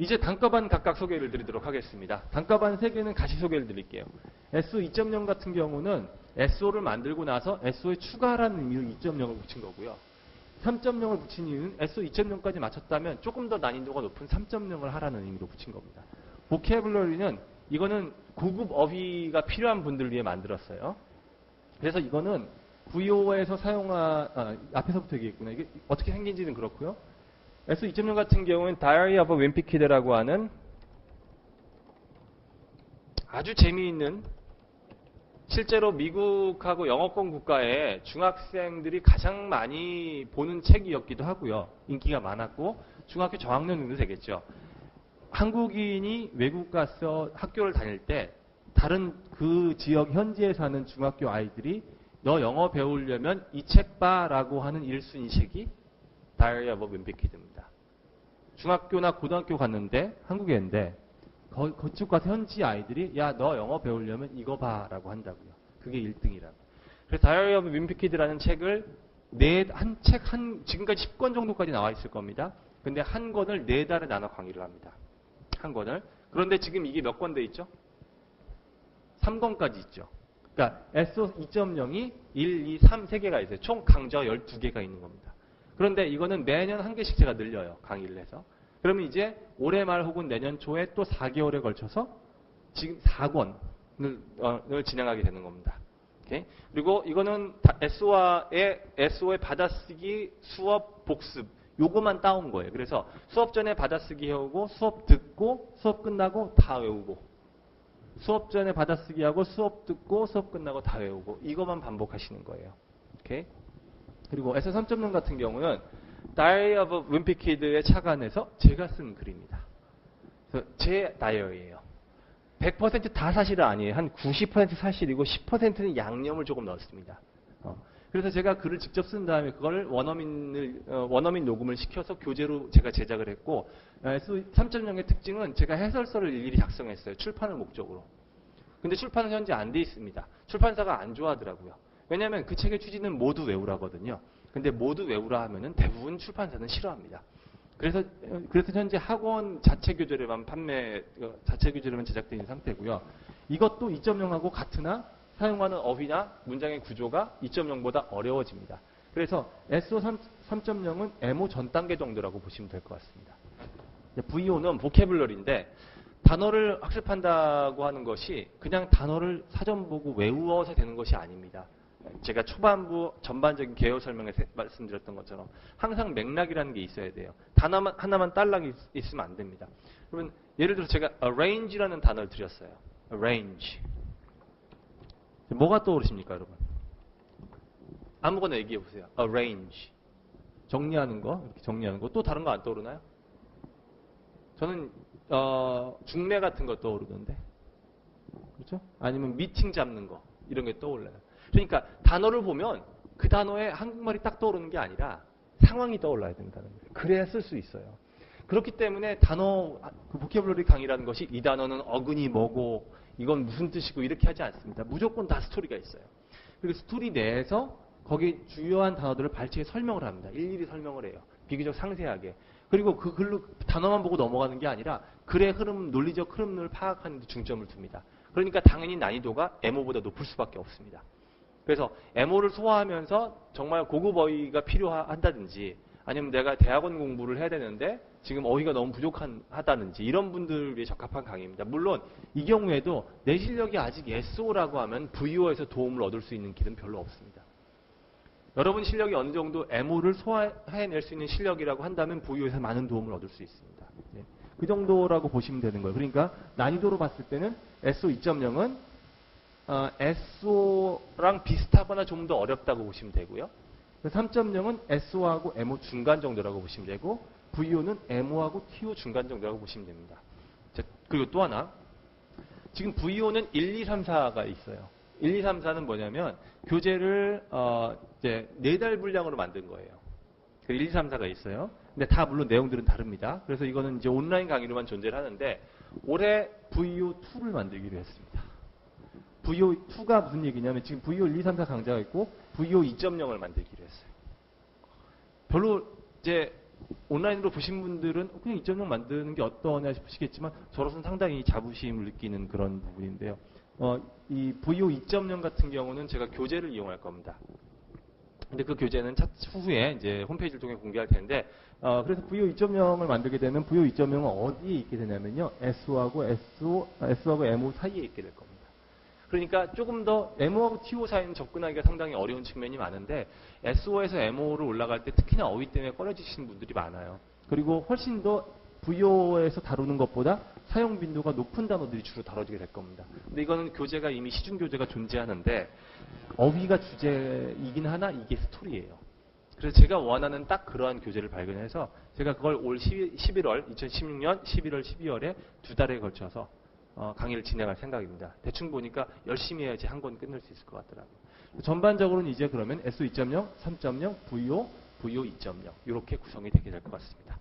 이제 단가반 각각 소개를 드리도록 하겠습니다. 단가반 3개는 같이 소개를 드릴게요. SO 2.0 같은 경우는 SO를 만들고 나서 SO에 추가라는 의미로 2.0을 붙인 거고요. 3.0을 붙인 이유는 SO 2.0까지 맞췄다면 조금 더 난이도가 높은 3.0을 하라는 의미로 붙인 겁니다. 보케블러리는 이거는 고급 어휘가 필요한 분들을 위해 만들었어요. 그래서 이거는 VO에서 사용한 아, 앞에서부터 얘기했구나. 이게 어떻게 생긴지는 그렇고요. SO 2.0 같은 경우는 Diary of a Wimpy Kid라고 하는 아주 재미있는 실제로 미국하고 영어권 국가의 중학생들이 가장 많이 보는 책이었기도 하고요. 인기가 많았고 중학교 저학년 정도 되겠죠. 한국인이 외국 가서 학교를 다닐 때 다른 그 지역 현지에 사는 중학교 아이들이 너 영어 배우려면 이 책 봐라고 하는 1순위 책이 다이어리 오브 윈피키드입니다. 중학교나 고등학교 갔는데 한국에인데 거, 가서 현지 아이들이 야 너 영어 배우려면 이거 봐라고 한다고요. 그게 1등이라고. 그래서 다이어리 오브 윈피키드라는 책을 네한 책한 지금까지 10권 정도까지 나와 있을 겁니다. 근데 한 권을 네 달에 나눠 강의를 합니다. 한 권을. 그런데 지금 이게 몇 권 돼 있죠? 3권까지 있죠. 그러니까 SO 2.0이 1, 2, 3, 3개가 있어요. 총 강좌 12개가 있는 겁니다. 그런데 이거는 매년 한 개씩 제가 늘려요. 강의를 해서. 그러면 이제 올해 말 혹은 내년 초에 또 4개월에 걸쳐서 지금 4권을 어, 진행하게 되는 겁니다. 오케이? 그리고 이거는 SO의, SO의 받아쓰기 수업 복습 요거만 따온 거예요. 그래서 수업 전에 받아쓰기 해오고 수업 듣고 수업 끝나고 다 외우고 수업 전에 받아쓰기 하고 수업 듣고 수업 끝나고 다 외우고 이것만 반복하시는 거예요. 오케이? 그리고 S3.0 같은 경우는 of Wimpy Kid의 차관에서 제가 쓴 글입니다. 제 다이어리예요. 100%다 사실은 아니에요. 한 90% 사실이고 10%는 양념을 조금 넣었습니다. 어. 그래서 제가 글을 직접 쓴 다음에 그걸 원어민을 어, 원어민 녹음을 시켜서 교재로 제가 제작을 했고 S 3.0의 특징은 제가 해설서를 일일이 작성했어요. 출판을 목적으로. 근데 출판은 현재 안 돼 있습니다. 출판사가 안 좋아하더라고요. 왜냐하면 그 책의 취지는 모두 외우라거든요. 근데 모두 외우라 하면은 대부분 출판사는 싫어합니다. 그래서 그래서 현재 학원 자체 교재로만 판매 어, 자체 교재로만 있는 상태고요. 이것도 2.0하고 같으나 사용하는 어휘나 문장의 구조가 2.0보다 어려워집니다. 그래서 SO 3.0은 MO 전 단계 정도라고 보시면 될 것 같습니다. VO는 보케블러리인데 단어를 학습한다고 하는 것이 그냥 단어를 사전 보고 외워서 되는 것이 아닙니다. 제가 초반부 전반적인 개요 설명에 말씀드렸던 것처럼 항상 맥락이라는 게 있어야 돼요. 단어만 하나만 딸랑 있으면 안 됩니다. 그러면 예를 들어 제가 arrange라는 단어를 드렸어요. arrange. 뭐가 떠오르십니까, 여러분? 아무거나 얘기해 보세요. arrange. 정리하는 거, 이렇게 정리하는 거. 또 다른 거 안 떠오르나요? 저는 어, 중매 같은 거 떠오르던데. 그렇죠? 아니면 미팅 잡는 거 이런 게 떠올라요. 그러니까 단어를 보면 그 단어에 한국말이 딱 떠오르는 게 아니라 상황이 떠올라야 된다는 거예요. 그래야 쓸 수 있어요. 그렇기 때문에 단어 그 보케블러리 강의라는 것이 이 단어는 어근이 뭐고 이건 무슨 뜻이고 이렇게 하지 않습니다. 무조건 다 스토리가 있어요. 그리고 스토리 내에서 거기 주요한 단어들을 발췌해 설명을 합니다. 일일이 설명을 해요. 비교적 상세하게. 그리고 그 글로 단어만 보고 넘어가는 게 아니라 글의 흐름, 논리적 흐름을 파악하는 데 중점을 둡니다. 그러니까 당연히 난이도가 MO보다 높을 수밖에 없습니다. 그래서 MO를 소화하면서 정말 고급 어휘가 필요하다든지 아니면 내가 대학원 공부를 해야 되는데 지금 어휘가 너무 부족하다든지 이런 분들 위해 적합한 강의입니다. 물론 이 경우에도 내 실력이 아직 SO라고 하면 VO에서 도움을 얻을 수 있는 길은 별로 없습니다. 여러분 실력이 어느 정도 MO를 소화해낼 수 있는 실력이라고 한다면 VO에서 많은 도움을 얻을 수 있습니다. 네. 그 정도라고 보시면 되는 거예요. 그러니까 난이도로 봤을 때는 SO 2.0은 어, SO랑 비슷하거나 좀 더 어렵다고 보시면 되고요. 3.0은 SO하고 MO 중간 정도라고 보시면 되고 VO는 MO하고 TO 중간 정도라고 보시면 됩니다. 자, 그리고 또 하나 지금 VO는 1, 2, 3, 4가 있어요. 1, 2, 3, 4는 뭐냐면 교재를 어, 이제 4달 분량으로 만든 거예요. 1, 2, 3, 4가 있어요. 근데 다 물론 내용들은 다릅니다. 그래서 이거는 이제 온라인 강의로만 존재를 하는데 올해 VO2를 만들기로 했습니다. VO2가 무슨 얘기냐면 지금 VO 1, 2, 3, 4 강좌가 있고 VO 2.0을 만들기로 했어요. 별로 이제 온라인으로 보신 분들은 그냥 2.0 만드는 게 어떠냐 싶으시겠지만 저로서는 상당히 자부심을 느끼는 그런 부분인데요. 어, 이 VO 2.0 같은 경우는 제가 교재를 이용할 겁니다. 근데 그 교재는 차 후에 이제 홈페이지를 통해 공개할 텐데, 어, 그래서 VO 2.0을 만들게 되면 VO 2.0은 어디에 있게 되냐면요. SO하고 SO, SO하고 MO 사이에 있게 될 겁니다. 그러니까 조금 더 MO하고 TO 사이는 접근하기가 상당히 어려운 측면이 많은데 SO에서 MO로 올라갈 때 특히나 어휘 때문에 꺼려지시는 분들이 많아요. 그리고 훨씬 더 VO에서 다루는 것보다 사용 빈도가 높은 단어들이 주로 다뤄지게 될 겁니다. 근데 이거는 교재가 이미 시중 교재가 존재하는데 어휘가 주제이긴 하나 이게 스토리예요. 그래서 제가 원하는 딱 그러한 교재를 발견해서 제가 그걸 올 11월 2016년 11월 12월에 두 달에 걸쳐서 어, 강의를 진행할 생각입니다. 대충 보니까 열심히 해야지 한 권 끝낼 수 있을 것 같더라고요. 전반적으로는 이제 그러면 SO 2.0, 3.0, VO, VO 2.0 이렇게 구성이 되게 될 것 같습니다.